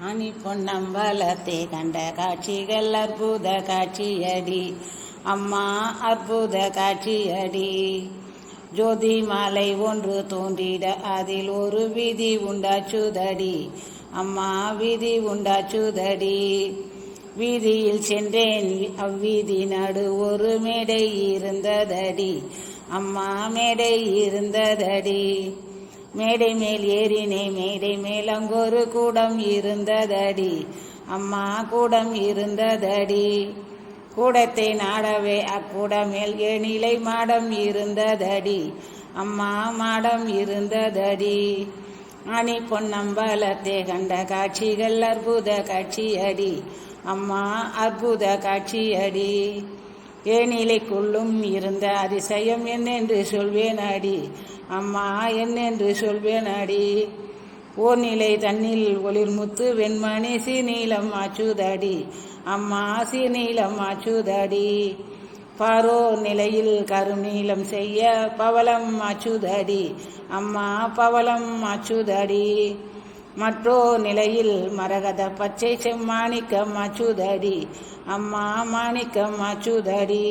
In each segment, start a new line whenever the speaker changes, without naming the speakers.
அணி பொன்னம்பலத்தை கண்ட காட்சிகள் அற்புத காட்சியடி. அம்மா அற்புத காட்சியடி. ஜோதி மாலை ஒன்று தோன்றிட அதில் ஒரு விதி உண்டாச்சுதடி. அம்மா விதி உண்டாச்சுதடி. வீதியில் சென்றேன் அவ்வீதி நடு ஒரு மேடை இருந்ததடி. அம்மா மேடை இருந்ததடி. மேடை மேல் ஏறினே மேடை மேல் அங்கொரு கூடம் இருந்ததடி. அம்மா கூடம் இருந்ததடி. கூடத்தை நாடவே அக்கூடமேல் ஏனிலை மாடம் இருந்ததடி. அம்மா மாடம் இருந்ததடி. அணி பொன்னம்பலத்தை கண்ட காட்சிகள் அற்புத காட்சியடி. அம்மா அற்புத காட்சியடி. ஏனிலைக்குள்ளும் இருந்த அதிசயம் என்னென்று சொல்வேன் அடி. அம்மா என்னென்று சொல்வேன் அடி. ஓர் நிலை தன்னில் ஒளிர்முத்து வெண்மணி சீநீளம் ஆச்சுதடி. அம்மா சீநீளம் ஆச்சுதடி. பாரோ நிலையில் கருநீளம் செய்ய பவளம் ஆச்சுதடி. அம்மா பவளம் ஆச்சுதடி. மற்றோ நிலையில் மரகத பச்சை செம்மாணிக்க அச்சுதடி அம்மா மாணிக்கம் அச்சுதடி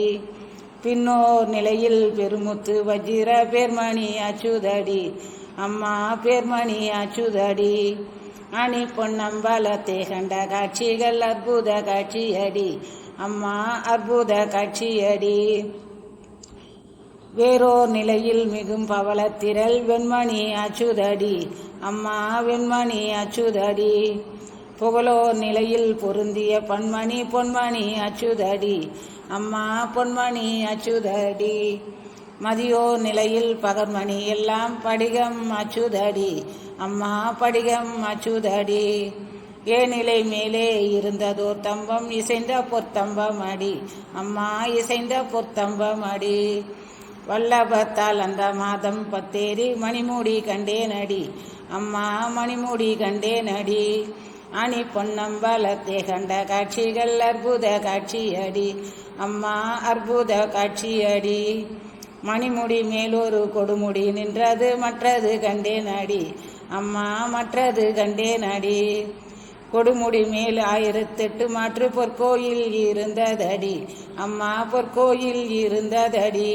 பின்னோர் நிலையில் பெருமுத்து வஜிர பேர்மணி அச்சுதடி அம்மா பேர்மணி அச்சுதடி. அணி பொன்னம்பலத்தை கண்ட காட்சிகள் அற்புத காட்சியடி அம்மா அற்புத காட்சியடி. வேறோர் நிலையில் மிகும் பவளத்திரள் வெண்மணி அச்சுதடி. அம்மா வெண்மணி அச்சுதடி. புகழோர் நிலையில் பொருந்திய பன்மணி பொன்மணி அச்சுதடி. அம்மா பொன்மணி அச்சுதடி. மதியோர் நிலையில் பகர்மணி எல்லாம் படிகம் அச்சுதடி. அம்மா படிகம் அச்சுதடி. ஏ நிலை மேலே இருந்ததோர் தம்பம் இசைந்த பொத்தம்பம் அடி. அம்மா இசைந்த பொத்தம்பம் அடி. வல்லபத்தால் அந்த மாதம் பத்தேரி மணிமூடி கண்டேன் அடி அம்மா மணிமூடி கண்டேன் அடி அணி பொன்னம்பலத்தை கண்ட காட்சிகள் அற்புத காட்சியடி. அம்மா அற்புத காட்சியடி. மணிமுடி மேலொரு கொடுமுடி நின்றது மற்றது கண்டேன் அடி அம்மா மற்றது கண்டேன் அடி கொடுமுடி மேல் ஆயிரத்தெட்டு மாற்று பொற்கோயில் இருந்ததடி. அம்மா பொற்கோயில் இருந்ததடி.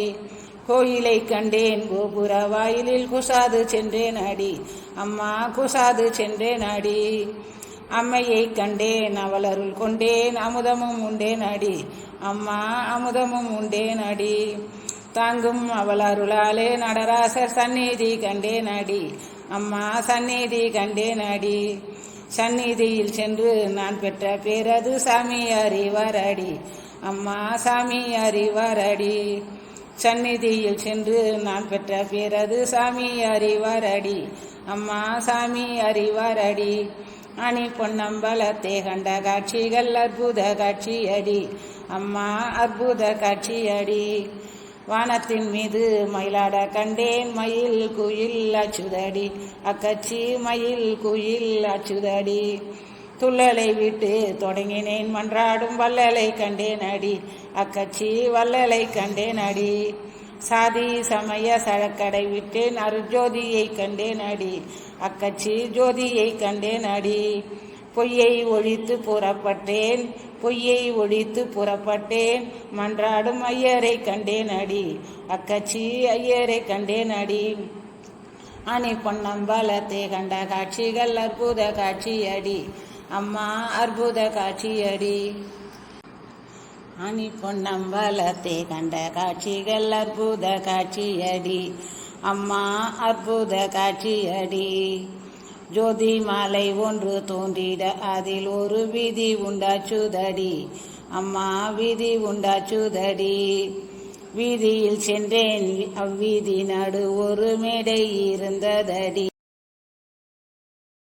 கோயிலை கண்டேன் கோபுர வாயிலில் குசாது சென்றேன் அடி. அம்மா குசாது சென்றேன் அடி. அம்மையை கண்டேன் அவளருள் கொண்டேன் அமுதமும் உண்டேன் அடி. அம்மா அமுதமும் உண்டேன் அடி. தாங்கும் அவள் அருளாலே நடராசர் சந்நிதி கண்டேன் அடி. அம்மா சந்நிதி கண்டேன் அடி. சந்நிதியில் சென்று நான் பெற்ற பேரது சாமி அறிவார் அம்மா சாமி அறிவார் சந்நிதியில் சென்று நான் பெற்ற பேரது சாமி அறிவாரடி. அம்மா சாமி அறிவாரடி. அணி பொன்னம்பலத்தை கண்ட காட்சிகள் அற்புத காட்சியடி. அம்மா அற்புத காட்சியடி. வானத்தின் மீது மயிலாட கண்டேன் மயில் குயில் அச்சுதடி. அக்கச்சி மயில் குயில் அச்சுதடி. துள்ளலை விட்டு தொடங்கினேன். மன்றாடும் வல்லலை கண்டேன் அடி. அக்கச்சி வல்லலை கண்டேன் அடி. சாதி சமய சழக்கடை விட்டேன். அருஜோதியை கண்டேன் அடி. அக்கச்சி ஜோதியை கண்டேன் அடி. பொய்யை ஒழித்து புறப்பட்டேன். பொய்யை ஒழித்து புறப்பட்டேன். மன்றாடும் ஐயரை கண்டேன் அடி. அக்கச்சி ஐயரை கண்டேன் அடி. அணி பொன்னம்பலத்தை கண்ட காட்சிகள் அற்புத காட்சியடி அம்மா அற்புத காட்சியடி. அணி பொன்னம்பலத்தை கண்ட காட்சிகள் அற்புத காட்சியடி. அம்மா அற்புத காட்சியடி. ஜோதி மாலை ஒன்று தோன்றிட அதில் ஒரு விதி உண்டாச்சுதடி. அம்மா விதி உண்டாச்சுதடி. வீதியில் சென்றேன் அவ்வீதி நடு ஒரு மேடை இருந்ததடி.